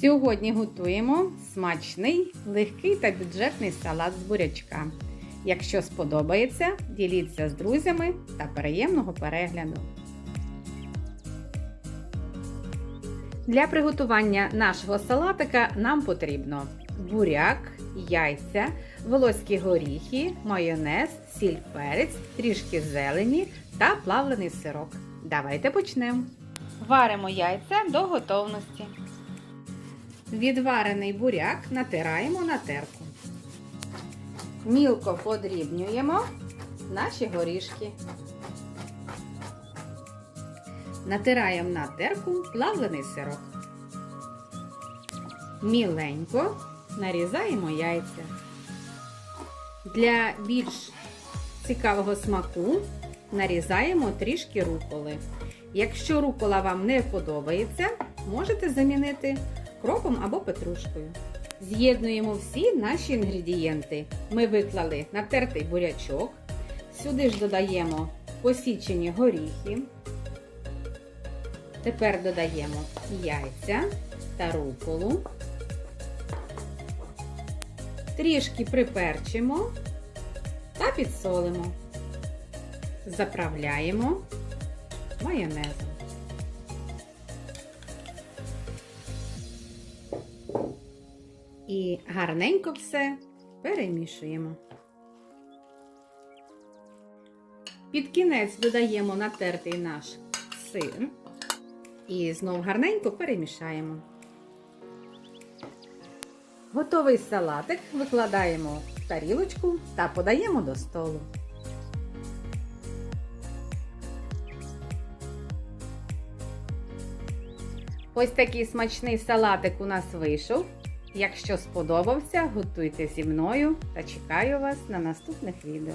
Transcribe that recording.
Сьогодні готуємо смачний, легкий та бюджетний салат з бурячка. Якщо сподобається, діліться з друзями та приємного перегляду. Для приготування нашого салатика нам потрібно буряк, яйця, волоські горіхи, майонез, сіль перець, трішки зелені та плавлений сирок. Давайте почнемо. Варимо яйця до готовності. Відварений буряк натираємо на терку. Мілко подрібнюємо наші горішки. Натираємо на терку плавлений сирок. Міленько нарізаємо яйця. Для більш цікавого смаку нарізаємо трішки руколи. Якщо рукола вам не подобається, можете замінити кропом або петрушкою. З'єднуємо всі наші інгредієнти. Ми виклали натертий бурячок. Сюди ж додаємо посічені горіхи. Тепер додаємо яйця та руколу. Трішки приперчимо та підсолимо. Заправляємо майонезом. І гарненько все перемішуємо. Під кінець додаємо натертий наш сир і знов гарненько перемішаємо. Готовий салатик викладаємо в тарілочку та подаємо до столу. Ось такий смачний салатик у нас вийшов. Якщо сподобався, готуйте зі мною та чекаю вас на наступних відео.